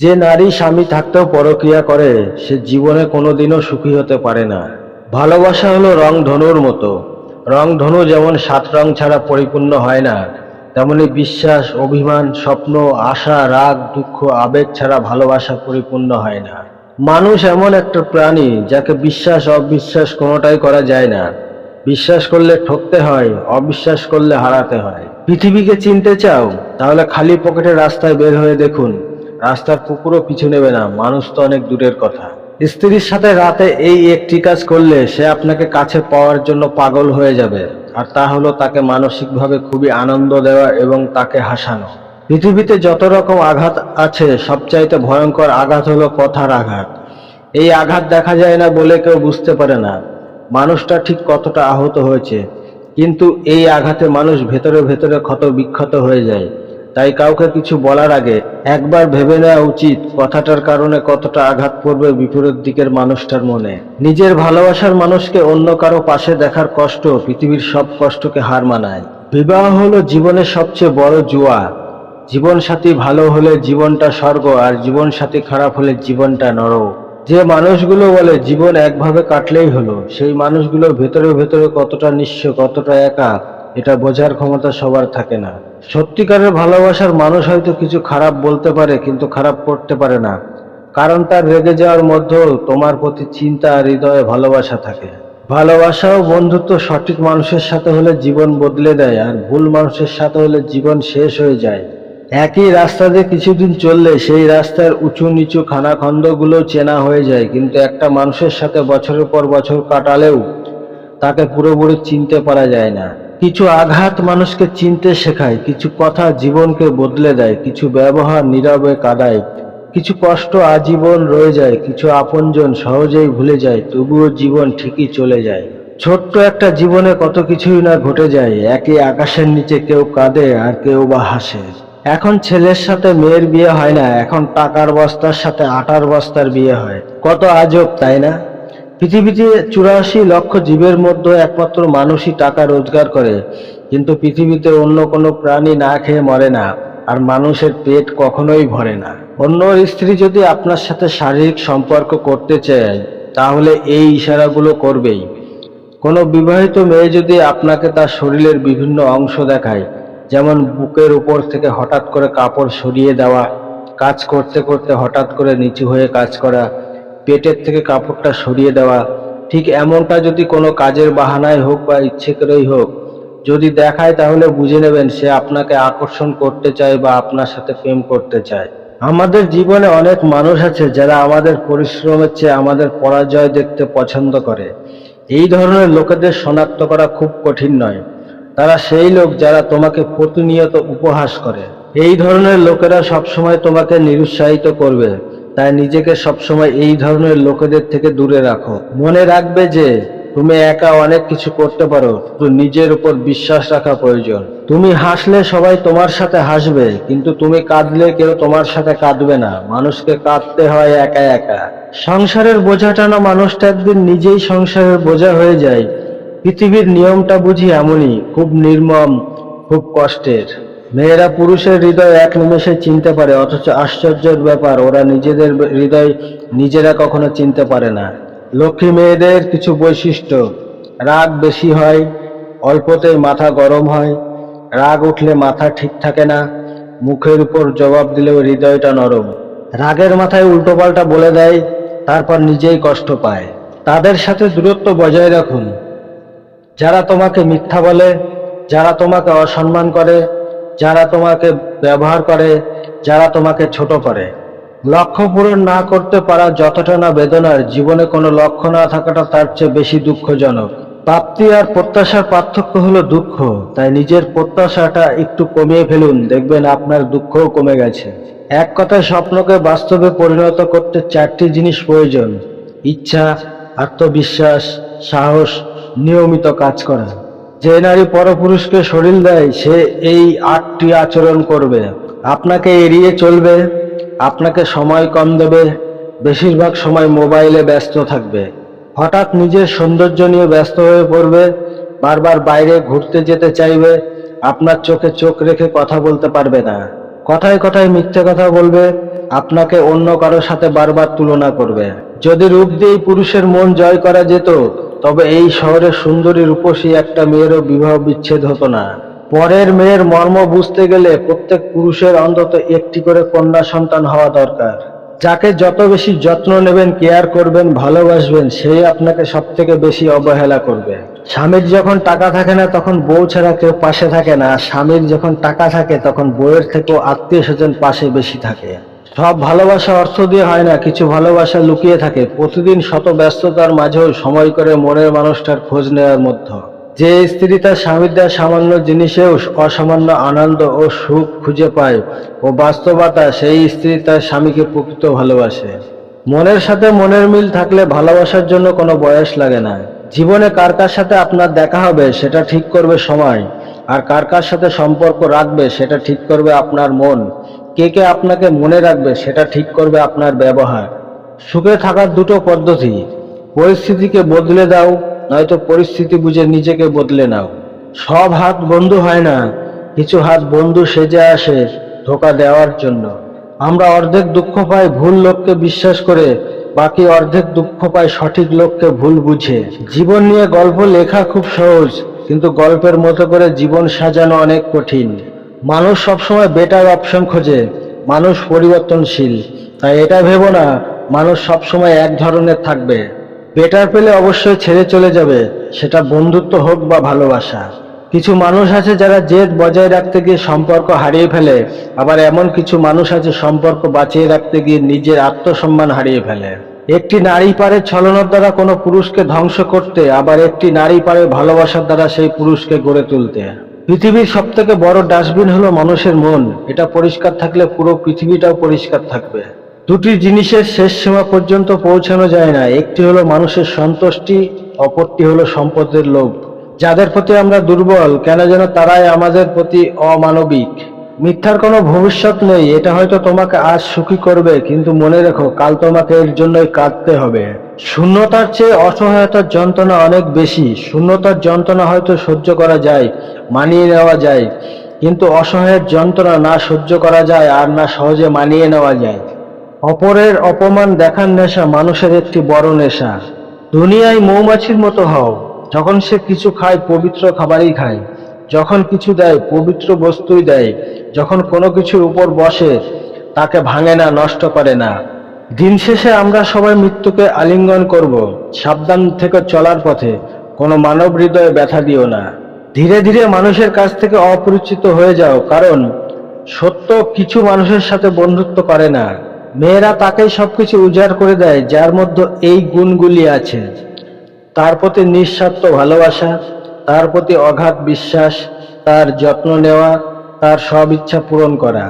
যে নারী স্বামী থাকতেও পরক্রিয়া করে, সে জীবনে কোনোদিনও সুখী হতে পারে না। ভালোবাসা হলো রং ধনুর মতো। রং ধনু যেমন সাত রং ছাড়া পরিপূর্ণ হয় না, তেমনি বিশ্বাস, অভিমান, স্বপ্ন, আশা, রাগ, দুঃখ, আবেগ ছাড়া ভালোবাসা পরিপূর্ণ হয় না। মানুষ এমন একটা প্রাণী যাকে বিশ্বাস, অবিশ্বাস কোনোটাই করা যায় না। বিশ্বাস করলে ঠকতে হয়, অবিশ্বাস করলে হারাতে হয়। পৃথিবীকে চিনতে চাও, তাহলে খালি পকেটে রাস্তায় বের হয়ে দেখুন। রাস্তার কুকুরও পিছু নেবে না, মানুষ তো অনেক দূরের কথা। স্ত্রীর সাথে রাতে এই একটি কাজ করলে সে আপনাকে কাছে পাওয়ার জন্য পাগল হয়ে যাবে, আর তা হলো তাকে মানসিকভাবে খুবই আনন্দ দেওয়া এবং তাকে হাসানো। পৃথিবীতে যত রকম আঘাত আছে, সবচাইতে ভয়ঙ্কর আঘাত হলো কথার আঘাত। এই আঘাত দেখা যায় না বলে কেউ বুঝতে পারে না। মানুষটা ঠিক কতটা আহত হয়েছে, কিন্তু এই আঘাতে মানুষ ভেতরে ভেতরে ক্ষত বিক্ষত হয়ে যায়। তাই কাউকে কিছু বলার আগে একবার ভেবে নেওয়া উচিত কথাটার কারণে কতটা আঘাত পড়বে বিপরীত দিকের মানুষটার মনে। নিজের ভালোবাসার মানুষকে অন্য কারও পাশে দেখার কষ্ট পৃথিবীর সব কষ্টকে হার মানায়। বিবাহ হলো জীবনের সবচেয়ে বড় জুয়া। জীবন সাথী ভালো হলে জীবনটা স্বর্গ আর জীবন সাথী খারাপ হলে জীবনটা নরক। যে মানুষগুলো বলে জীবন একভাবে কাটলেই হলো, সেই মানুষগুলো ভেতরে ভেতরে কতটা নিঃস্ব, কতটা একা এটা বোঝার ক্ষমতা সবার থাকে না। সত্যিকারের ভালোবাসার মানুষ হয়তো কিছু খারাপ বলতে পারে, কিন্তু খারাপ করতে পারে না। কারণ তার রেগে যাওয়ার মধ্যেও তোমার প্রতি চিন্তা আর হৃদয়ে ভালোবাসা থাকে। ভালোবাসা ও বন্ধুত্ব সঠিক মানুষের সাথে হলে জীবন বদলে দেয় আর ভুল মানুষের সাথে হলে জীবন শেষ হয়ে যায়। একই রাস্তা দিয়ে কিছুদিন চললে সেই রাস্তার উঁচু নিচু খানাখন্দগুলো চেনা হয়ে যায়, কিন্তু একটা মানুষের সাথে বছরের পর বছর কাটালেও তাকে পুরোপুরি চিনতে পারা যায় না। কিছু আঘাত মানুষকে চিনতে শেখায়, কিছু কথা জীবনকে বদলে দেয়, কিছু ব্যবহার নীরবে কাদায়, কিছু কষ্ট আজীবন রয়ে যায়, কিছু আপনজন সহজেই ভুলে যায়, তবুও জীবন ঠিকই চলে যায়। ছোট্ট একটা জীবনে কত কিছুই না ঘটে যায় একই আকাশের নিচে কেউ কাঁদে আর কেউ বা হাসে। এখন ছেলের সাথে মেয়ের বিয়ে হয় না, এখন টাকার বস্তার সাথে আটার বস্তার বিয়ে হয়। কত আজব, তাই না? পৃথিবীতে চুরাশি লক্ষ জীবের মধ্যে একমাত্র মানুষই টাকা রোজগার করে, কিন্তু পৃথিবীতে অন্য কোনো প্রাণী না খেয়ে মরে না, আর মানুষের পেট কখনোই ভরে না। অন্য স্ত্রী যদি আপনার সাথে শারীরিক সম্পর্ক করতে চায়, তাহলে এই ইশারাগুলো করবেই। কোনো বিবাহিত মেয়ে যদি আপনাকে তার শরীরের বিভিন্ন অংশ দেখায়, যেমন বুকের উপর থেকে হঠাৎ করে কাপড় সরিয়ে দেওয়া, কাজ করতে করতে হঠাৎ করে নিচু হয়ে কাজ করা পেটের থেকে কাপড়টা সরিয়ে দেওয়া। ঠিক এমনটা যদি কোনো কাজের বাহানায় হোক বা ইচ্ছে করেই হোক, যদি দেখায় তাহলে বুঝে নেবেন সে আপনাকে আকর্ষণ করতে চায় বা আপনার সাথে প্রেম করতে চায়। আমাদের জীবনে অনেক মানুষ আছে যারা আমাদের পরিশ্রমের চেয়ে আমাদের পরাজয় দেখতে পছন্দ করে। এই ধরনের লোকেদের শনাক্ত করা খুব কঠিন নয়। তারা সেই লোক যারা তোমাকে প্রতিনিয়ত উপহাস করে। এই ধরনের লোকেরা সবসময় তোমাকে নিরুৎসাহিত করবে। তাই নিজেকে সবসময় এই ধরনের লোকেদের থেকে দূরে রাখো। মনে রাখবে যে, তুমি একা অনেক কিছু করতে পারো তো নিজের উপর বিশ্বাস রাখা প্রয়োজন। তুমি হাসলে সবাই তোমার সাথে হাসবে, কিন্তু তুমি কাঁদলে কেউ তোমার সাথে কাঁদবে না। মানুষকে কাঁদতে হয় একা একা। সংসারের বোঝা টানা মানুষটা একদিন নিজেই সংসারের বোঝা হয়ে যায়। পৃথিবীর নিয়মটা বুঝি এমনই, খুব নির্মম, খুব কষ্টের। মেয়েরা পুরুষের হৃদয় এক নিমেষে চিনতে পারে, অথচ আশ্চর্যের ব্যাপার, ওরা নিজেদের হৃদয় নিজেরা কখনো চিনতে পারে না। লক্ষ্মী মেয়েদের কিছু বৈশিষ্ট্য, রাগ বেশি হয়, অল্পতেই মাথা গরম হয়, রাগ উঠলে মাথা ঠিক থাকে না, মুখের উপর জবাব দিলেও হৃদয়টা নরম। রাগের মাথায় উল্টোপাল্টা বলে দেয়, তারপর নিজেই কষ্ট পায়। তাদের সাথে দূরত্ব বজায় রাখুন। যারা তোমাকে মিথ্যা বলে, যারা তোমাকে অসম্মান করে যারা তোমাকে ব্যবহার করে, যারা তোমাকে ছোট করে। লক্ষ্য পূরণ না করতে পারা যতটা না বেদনার, জীবনে কোনো লক্ষ্য না থাকাটা তার চেয়ে বেশি দুঃখজনক। প্রাপ্তি আর প্রত্যাশার পার্থক্য হলো দুঃখ, তাই নিজের প্রত্যাশাটা একটু কমিয়ে ফেলুন, দেখবেন আপনার দুঃখও কমে গেছে। এক কথায় স্বপ্নকে বাস্তবে পরিণত করতে চারটি জিনিস প্রয়োজন, ইচ্ছা, আত্মবিশ্বাস, সাহস, নিয়মিত কাজ করা। যে নারী পরপুরুষকে শরীর দেয়, সে এই আটটি আচরণ করবে। আপনাকে এড়িয়ে চলবে, আপনাকে সময় কম দেবে, বেশিরভাগ সময় মোবাইলে ব্যস্ত থাকবে। হঠাৎ নিজের সৌন্দর্য নিয়ে ব্যস্ত হয়ে পড়বে, বারবার বাইরে ঘুরতে যেতে চাইবে, আপনার চোখে চোখ রেখে কথা বলতে পারবে না। কথায় কথায় মিথ্যে কথা বলবে, আপনাকে অন্য কারোর সাথে বারবার তুলনা করবে। যদি রূপ দিয়েই পুরুষের মন জয় করা যেত তবে এই শহরের সুন্দরী রূপসী একটা মেয়েরও বিবাহ বিচ্ছেদ হতো না। পরের মেয়ের মর্ম বুঝতে গেলে প্রত্যেক পুরুষের অন্তত একটি করে কন্যা সন্তান হওয়া দরকার। যাকে যত বেশি যত্ন নেবেন, কেয়ার করবেন, ভালোবাসবেন সেই আপনাকে সব থেকে বেশি অবহেলা করবে। স্বামীর যখন টাকা থাকে না, তখন বউ ছাড়া কেউ পাশে থাকে না। স্বামীর যখন টাকা থাকে, তখন বউয়ের থেকেও আত্মীয় স্বজন পাশে বেশি থাকে। সব ভালোবাসা অর্থ দিয়ে হয় না, কিছু ভালোবাসা লুকিয়ে থাকে। প্রতিদিন শত ব্যস্ততার মাঝেও সময় করে মনের মানুষটার খোঁজ নেওয়ার মধ্যে। যে স্ত্রী তার স্বামীর দেওয়া সামান্য জিনিসেও অসামান্য আনন্দ ও সুখ খুঁজে পায় ও বাস্তবতা, সেই স্ত্রী তার স্বামীকে প্রকৃত ভালোবাসে। মনের সাথে মনের মিল থাকলে ভালোবাসার জন্য কোনো বয়স লাগে না। জীবনে কার কার সাথে আপনার দেখা হবে, সেটা ঠিক করবে সময়। আর কার কার সাথে সম্পর্ক রাখবে, সেটা ঠিক করবে আপনার মন। কে কে আপনাকে মনে রাখবে সেটা ঠিক করবে আপনার ব্যবহার। সুখে থাকার দুটো পদ্ধতি। পরিস্থিতিকে বদলে দাও, নয়তো পরিস্থিতি বুঝে নিজেকে বদলে নাও। সব হাত বন্ধু হয় না, কিছু হাত বন্ধু সেজে আসে ধোকা দেওয়ার জন্য। আমরা অর্ধেক দুঃখ পাই ভুল লোককে বিশ্বাস করে, বাকি অর্ধেক দুঃখ পাই সঠিক লোককে ভুল বুঝে। জীবন নিয়ে গল্প লেখা খুব সহজ, কিন্তু গল্পের মতো করে জীবন সাজানো অনেক কঠিন। মানুষ সবসময় বেটার অপশন খোঁজে, মানুষ পরিবর্তনশীল। তাই এটা ভেবো না, মানুষ সবসময় এক ধরনের থাকবে। বেটার পেলে অবশ্যই ছেড়ে চলে যাবে, সেটা বন্ধুত্ব হোক বা ভালোবাসা। কিছু মানুষ আছে যারা জেদ বজায় রাখতে গিয়ে সম্পর্ক হারিয়ে ফেলে, আবার এমন কিছু মানুষ আছে সম্পর্ক বাঁচিয়ে রাখতে গিয়ে নিজের আত্মসম্মান হারিয়ে ফেলে। একটি নারী পারে ছলনার দ্বারা কোনো পুরুষকে ধ্বংস করতে, আবার একটি নারী পারে ভালোবাসার দ্বারা সেই পুরুষকে গড়ে তুলতে। পৃথিবীর সব থেকে বড় ডাস্টবিন হলো মানুষের মন। এটা পরিষ্কার থাকলে পুরো পৃথিবীটাও পরিষ্কার থাকবে। দুটি জিনিসের শেষ সীমা পর্যন্ত পৌঁছানো যায় না। একটি হলো মানুষের সন্তুষ্টি, অপরটি হলো সম্পদের লোভ। যাদের প্রতি আমরা দুর্বল, কেন যেন তারাই আমাদের প্রতি অমানবিক। মিথ্যার কোনো ভবিষ্যৎ নেই, এটা হয়তো তোমাকে আজ সুখী করবে, কিন্তু মনে রেখো, কাল তোমাকে এর জন্যই কাঁদতে হবে। শূন্যতার চেয়ে অসহায়তার যন্ত্রণা অনেক বেশি। শূন্যতার যন্ত্রণা হয়তো সহ্য করা যায়, মানিয়ে নেওয়া যায়, কিন্তু অসহায়ের যন্ত্রণা না সহ্য করা যায় আর না সহজে মানিয়ে নেওয়া যায়। অপরের অপমান দেখার নেশা মানুষের একটি বড় নেশা। দুনিয়ায় মৌমাছির মতো হও, যখন সে কিছু খায়, পবিত্র খাবারই খায়। যখন কিছু দেয়, পবিত্র বস্তুই দেয়। যখন কোনো কিছুর উপর বসে, তাকে ভাঙে না, নষ্ট করে না। দিন শেষে আমরা সবাই মৃত্যুকে আলিঙ্গন করব, সাবধান থেকে চলার পথে। কোনো মানব হৃদয়ে ব্যথা দিও না। ধীরে ধীরে মানুষের কাছ থেকে অপরিচিত হয়ে যাও, কারণ সত্য কিছু মানুষের সাথে বন্ধুত্ব করে না। মেয়েরা তাকেই সবকিছু উজাড় করে দেয়, যার মধ্যে এই গুণগুলি আছে। তার প্রতি নিঃস্বার্থ ভালোবাসা, তার প্রতি অগাধ বিশ্বাস, তার যত্ন নেওয়া তার সব ইচ্ছা পূরণ করা।